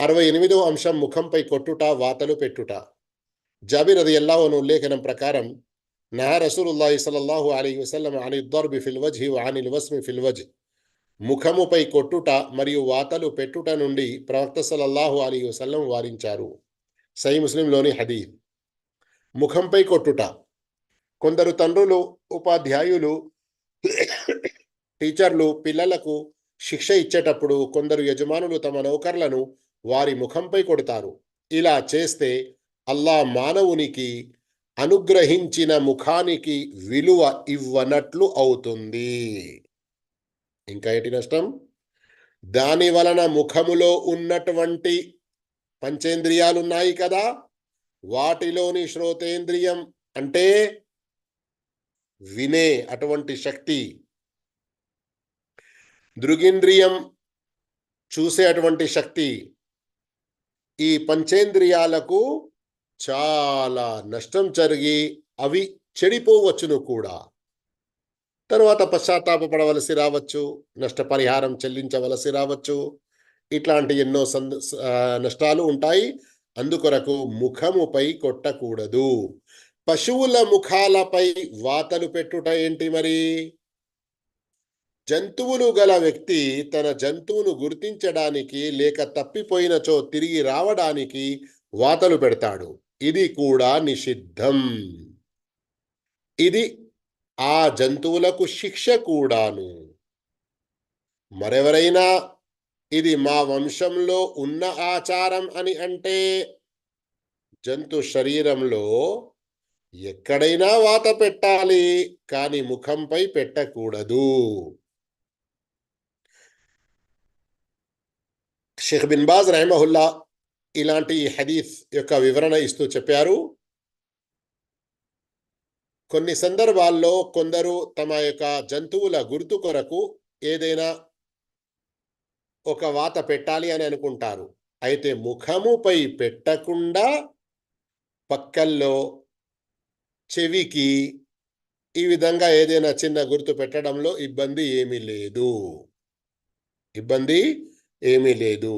అరవై ఎనిమిదవ అంశం ముఖంపై కొట్టుట వాతలు పెట్టుట. జాబిర్ అది ఎల్లావను ఉల్లేఖనం ప్రకారం నహా రసూలుల్లాహి సలల్లాహు అలీ వసల్లం అని దర్బి ఫిల్వజ్ వజ్హి వస్మి ఫిల్వజ్ ముఖముపై కొట్టుట మరియు వాతలు పెట్టుట నుండి ప్రవక్త సలల్లాహు అలీ వసల్లం వారించారు. సై ముస్లింలోని హదీద్ ముఖంపై కొట్టుట. కొందరు తండ్రులు ఉపాధ్యాయులు టీచర్లు పిల్లలకు శిక్ష ఇచ్చేటప్పుడు కొందరు యజమానులు తమ నౌకర్లను వారి ముఖంపై కొడతారు. ఇలా చేస్తే అల్లా మానవునికి అనుగ్రహించిన ముఖానికి విలువ ఇవ్వనట్లు అవుతుంది. ఇంకా ఏంటి నష్టం? దాని వలన ముఖములో ఉన్నటువంటి పంచేంద్రియాలు ఉన్నాయి కదా. వాటిలోని శ్రోతేంద్రియం అంటే వినే అటువంటి శక్తి. దృగింద్రియం చూసే అటువంటి శక్తి. ఈ పంచేంద్రియాలకు చాలా నష్టం జరిగి అవి చెడిపోవచ్చును కూడా. తరువాత పశ్చాత్తాపడవలసి రావచ్చు నష్టపరిహారం చెల్లించవలసి రావచ్చు. ఇట్లాంటి ఎన్నో సంద నష్టాలు ఉంటాయి. అందుకొరకు ముఖముపై కొట్టకూడదు. పశువుల ముఖాలపై వాతలు పెట్టుట ఏంటి మరి? జంతువులు గల వ్యక్తి తన జంతువును గుర్తించడానికి లేక తప్పిపోయినచో తిరిగి రావడానికి వాతలు పెడతాడు. ఇది కూడా నిషిద్ధం. ఇది ఆ జంతువులకు శిక్ష కూడాను. మరెవరైనా ఇది మా వంశంలో ఉన్న ఆచారం అని అంటే జంతు శరీరంలో ఎక్కడైనా వాత పెట్టాలి కానీ ముఖంపై పెట్టకూడదు. షేఖ్ బిన్ బాజ్ రహమహుల్లా ఇలాంటి హదీఫ్ యొక్క వివరణ ఇస్తూ చెప్పారు. కొన్ని సందర్భాల్లో కొందరు తమ యొక్క జంతువుల గుర్తు కొరకు ఏదైనా ఒక వాత పెట్టాలి అని అనుకుంటారు. అయితే ముఖముపై పెట్టకుండా పక్కల్లో చెవికి ఈ విధంగా ఏదైనా చిన్న గుర్తు పెట్టడంలో ఇబ్బంది ఏమీ లేదు. ఇబ్బంది ఏమీ లేదు